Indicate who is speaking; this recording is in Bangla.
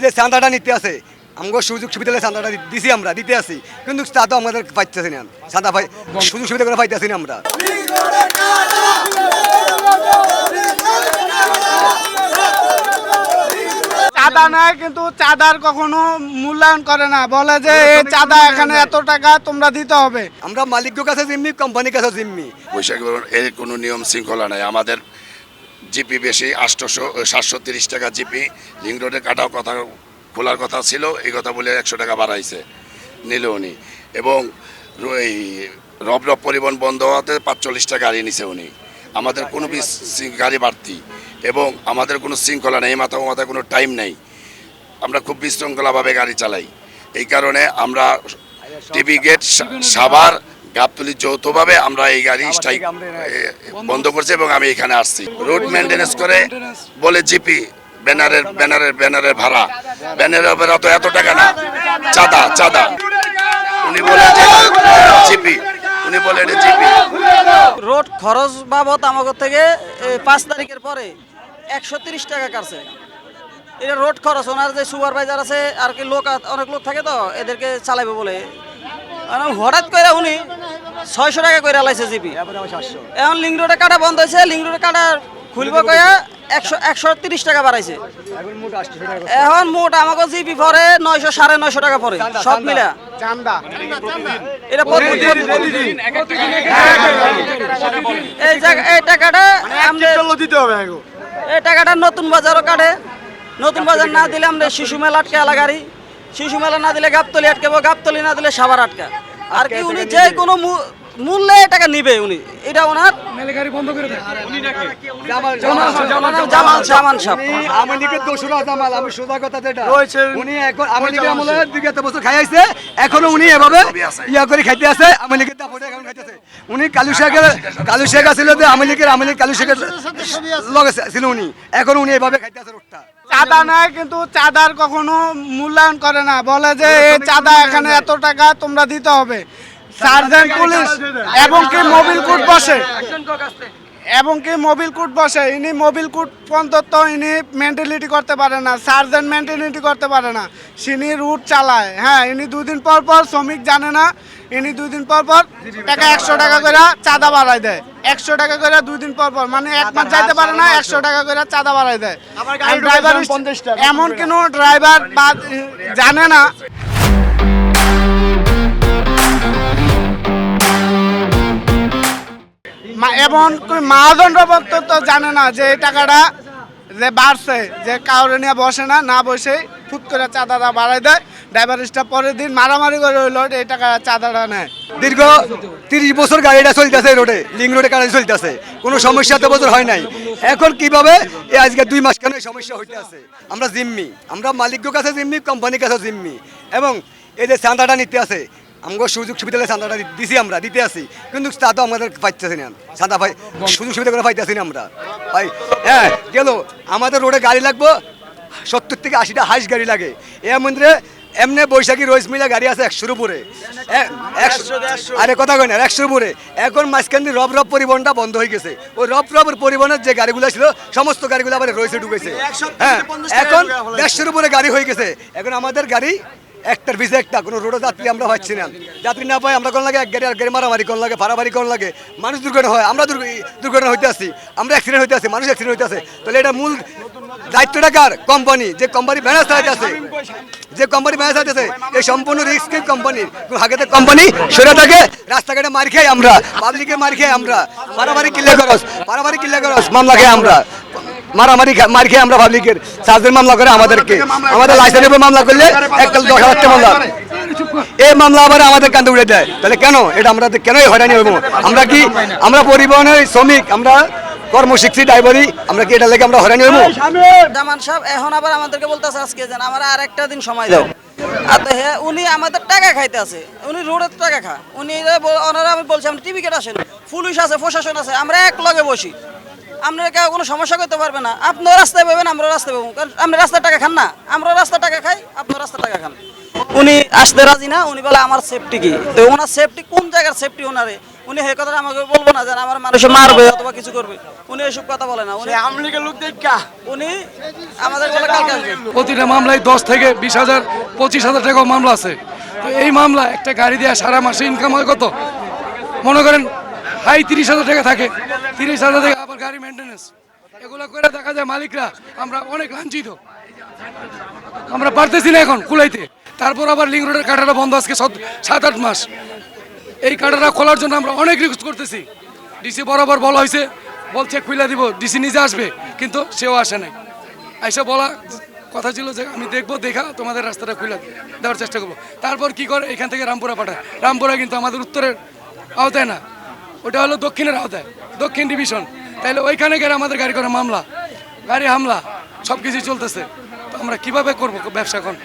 Speaker 1: এই যে চাঁদাটা নিতে আছে আমাকে সুযোগ সুবিধা চাঁদাটা দিছি আমরা দিতে আছি। কিন্তু তা তো আমাদের পাইতেছি না। চাঁদা পাই সুযোগ সুবিধা করে পাইতেছি না আমরা।
Speaker 2: চাঁদা নেয় কিন্তু চাঁদার কখনো মূল্যায়ন করে না। বলে যে এই চাঁদা এখানে এত টাকা তোমরা দিতে হবে।
Speaker 1: আমরা মালিকের কাছে জিম্মি কোম্পানির কাছে জিম্মি।
Speaker 3: বৈশাখী এর কোনো নিয়ম শৃঙ্খলা নাই। আমাদের জিপি বেশি আটশোশো সাতশো তিরিশ টাকা জিপি। লিঙ্ক রোডে কাটাও কথা, খোলার কথা ছিল, এই কথা বলে একশো টাকা বাড়াইছে নিল উনি এবং এই রব রব পরিবহন বন্ধ হওয়াতে পাঁচচল্লিশ টাকা গাড়ি নিছে উনি। আমাদের কোনো গাড়ি বাড়তি। এবং আমাদের কোনো শৃঙ্খলা নেই মাথা মাথায় কোনো টাইম নেই। আমরা খুব বিশৃঙ্খলাভাবে গাড়ি চালাই। এই কারণে আমরা টিভি গেট সাভার গাবতলি যৌথভাবে আমরা এই গাড়ি স্ট্রাইক বন্ধ করছি এবং আমি এখানে আসছি। রোড মেনটেন্যান্স করে বলে জিপি ব্যানারের ব্যানারের ব্যানারের ভাড়া। ব্যানারের ভাড়া তো এত টাকা না। চাঁদা চাঁদা। উনি বলে জিপি। উনি বলে এটা জিপি।
Speaker 4: রোড খরচ বাবদ আমাদের থেকে পাঁচ তারিখের পরে একশো তিরিশ টাকা কাটছে। এটা রোড খরচ। ওনার যে সুপারভাইজার আছে আর কি লোক অনেক লোক থাকে তো এদেরকে চালাবে বলে। আর হঠাৎ করে উনি ছয়শো টাকা করে লাইছে জিপি। এখন লিঙ্ক রোডে কাটা বন্ধ হয়েছে লিঙ্ক রোডে কাটা খুলব কয়া একশো একশো তিরিশ টাকা বাড়াইছে। এখন মোট আমাকে জিপি পরে নয়শো সাড়ে নয়শো টাকা পরে সব মিলা। এটা এই জায়গা এই টাকাটা
Speaker 2: দিতে হবে
Speaker 4: এই টাকাটা নতুন বাজারও কাটে। নতুন বাজার না দিলে আমরা শিশু মেলা আটকে গাড়ি শিশু মেলা না দিলে গাবতলি আটকাবো গাবতলি না দিলে সাবার আটকা। আর কি উনি যে কোনো মূল্যে টাকা নিবে উনি। এটা ওনার ওনার জামাল জামান সাহেব।
Speaker 1: আমি লীগের দোষরা জামাল আমি সোজা কথা যেটা। উনি এখন আমি লীগের আমলে বিগত বছর খাইছে এখনও উনি এভাবে ইয়া করে খাইতে আছে। আমি লীগের দাপটে এখন খাইতেছে। উনি কালু শেখের কালু শেখ আছিল যে আমি লীগের আমি লীগ কালু শেখের লগে ছিল উনি। এখন উনি এভাবে খাইতে আছে রোডটা।
Speaker 2: চাঁদা নেয় কিন্তু চাঁদার কখনো মূল্যায়ন করে না। বলে যে এই চাঁদা এখানে এত টাকা তোমরা দিতে হবে। সার্জেন্ট পুলিশ এবং কি মোবিল কোর্ট বসে? এবং কি মোবিল কোর্ট বসে? ইনি মোবিল কোর্ট পর্যন্ত ইনি মেন্টালিটি করতে পারে না সার্জেন্ট মেন্টালিটি করতে পারে না। সিনি রুট চালায়। হ্যাঁ ইনি দুদিন পর পর শ্রমিক জানে না ইনি দুই দিন পর পর টাকা একশো টাকা করে চাঁদা বাড়ায় দেয়। একশো টাকা করে দুই দিন পর পর মানে এক মাস যাইতে পারে না একশো টাকা করে চাঁদা বাড়ায় দেয়। ড্রাইভার এমন কোনো ড্রাইভার বা জানে না। মা- এবং কই মহাজনরা তো জানে না যে এই টাকাটা যে বাড়ছে যে কাউরে নিয়ে বসে না না বসে ফুট করে চাঁদাটা বাড়াই দেয় ড্রাইভার স্টাফ পরের দিন মারামারি করে হইল এই টাকা চাঁদাটা নেয়।
Speaker 1: দীর্ঘ তিরিশ বছর গাড়িটা চলতেছে রোডে লিঙ্ক রোডে গাড়ি চলতেছে, কোনো সমস্যা তো বছর হয় নাই। এখন কীভাবে এই আজকে দুই মাস কেন এই সমস্যা হইতে আছে? আমরা জিম্মি, আমরা মালিকের কাছে জিম্মি কোম্পানির কাছে জিম্মি, এবং এই যে চাঁদাটা নিতে আছে আমাকে সুযোগ সুবিধা চাঁদাটা দিছি আমরা, দিতে আছি, কিন্তু তা তো আমাদের পাইতেছি না, চাঁদা পাই সুযোগ সুবিধা করে পাইতেছি না আমরা। ভাই হ্যাঁ গেল, আমাদের রোডে গাড়ি লাগবো সত্তর থেকে আশিটা হাইস গাড়ি লাগে। এ মন্দিরে এমনি বৈশাখী রোজ মিলা গাড়ি আছে একশোর উপরে। আরে কথা কই না একশোর উপরে। এখন মাঝখান দিয়ে রব রব পরিবহনটা বন্ধ হয়ে গেছে। ওই রব রবের পরিবহনের যে গাড়িগুলো ছিল সমস্ত গাড়িগুলো আবার রয়েছে ঢুকেছে। হ্যাঁ এখন দেড়শোর উপরে গাড়ি হয়ে গেছে। এখন আমাদের গাড়ি একটার পিছে একটা কোনো রোডে যাত্রী আমরা পাচ্ছি না। যাত্রী না পাই আমরা কোন লাগে এক গাড়ি আর গাড়ি মারামারি কোন লাগে ভাড়াবাড়ি কোন লাগে। মানুষ দুর্ঘটনা হয় আমরা দুর্ঘ- দুর্ঘটনা হইতে আসি। আমরা অ্যাক্সিডেন্ট হইতে আসি মানুষ অ্যাক্সিডেন্ট হইতে আছে তাহলে এটা মূল দায়িত্বটা কার? কোম্পানি। যে কোম্পানি ম্যানেজ চালাতে আছে। যে কোম্পানি ম্যানেজ চালাতে এই সম্পূর্ণ রিস্ক কোম্পানির। আগেতে কোম্পানি সেটা থাকে, রাস্তাঘাটে মার খাই আমরা পাবলিকে মার খাই আমরা পারাবাড়ি কিল্লা খরচ পারাবাড়ি কিল্লা খরচ, মামলা খাই আমরা, মারামারি মার খেয়ে আমরা পাবলিকের চার্জের মামলা করে আমাদেরকে। আমাদের লাইসেন্সের উপর মামলা করলে একটা দশ হাজার মামলা। এই মামলা আবার আমাদের কান্দে উড়ে দেয়। তাহলে কেন? এটা আমরা কেনই হয়রানি হইব আমরা কি আমরা পরিবহনের শ্রমিক, আমরা কর্মশিক্ষী ড্রাইভারি আমরা কি এটা লেগে আমরা হয়রানি হইব
Speaker 4: জামান সাহেব এখন আবার আমাদেরকে বলতেছে আজকে যেন আমার আর একটা দিন সময় দাও। আর হ্যাঁ উনি আমাদের টাকা খাইতে আছে। উনি রোডের টাকা খা। উনি ওনারা আমি বলছি আপনি টিভি কেটে আসেন। পুলিশ আছে প্রশাসন আছে আমরা এক লগে বসি। আপনারা কেউ কোনো সমস্যা করতে পারবে না। আপনিও রাস্তায় পাবেন আমরা রাস্তায় পাবো কারণ আপনি রাস্তার টাকা খান না। আমরা রাস্তার টাকা খাই আপনি রাস্তার টাকা খান। উনি আসতে রাজি না উনি বলে আমার সেফটি কি? তো ওনার সেফটি কোন জায়গার সেফটি ওনারে? উনি হে কথা আমাকে বলব না যে আমার মানুষে মারবে অথবা কিছু করবে। উনি এসব কথা বলে না উনি
Speaker 2: আমলিকে লোক দেখা।
Speaker 4: উনি আমাদের বলে কালকে আসবে।
Speaker 5: প্রতিটা মামলায় দশ থেকে বিশ হাজার পঁচিশ হাজার টাকা মামলা আছে। তো এই মামলা একটা গাড়ি দেওয়া সারা মাসে ইনকাম হয় কত? মনে করেন হাই তিরিশ হাজার টাকা থাকে। তিরিশ হাজার টাকা আবার গাড়ি মেনটেন্যান্স এগুলো করে দেখা যায় মালিকরা আমরা অনেক লাঞ্ছিত। আমরা পারতেছি না এখন কুলাইতে। তারপর আবার লিং রোডের কাটাটা বন্ধ আজকে সাত- সাত আট মাস। এই কাটাটা খোলার জন্য আমরা অনেক রিকোয়েস্ট করতেছি। ডিসি বরাবর বলা হয়েছে বলছে খুলে দিব ডিসি নিজে আসবে, কিন্তু সেও আসে নাই। আইসা বলা কথা ছিল যে আমি দেখব, দেখা, তোমাদের রাস্তাটা খুলে দেওয়ার চেষ্টা করব। তারপর কি করে? এখান থেকে রামপুরা পাঠায়। রামপুরা কিন্তু আমাদের উত্তরের আওতায় না। ওটা হলো দক্ষিণের আওতায়, দক্ষিণ ডিভিশন তাইলে ওইখানে গেলে আমাদের গাড়ি করে মামলা, গাড়ি হামলা সব কিছু চলতেছে। তো আমরা কীভাবে করব ব্যবসা এখন?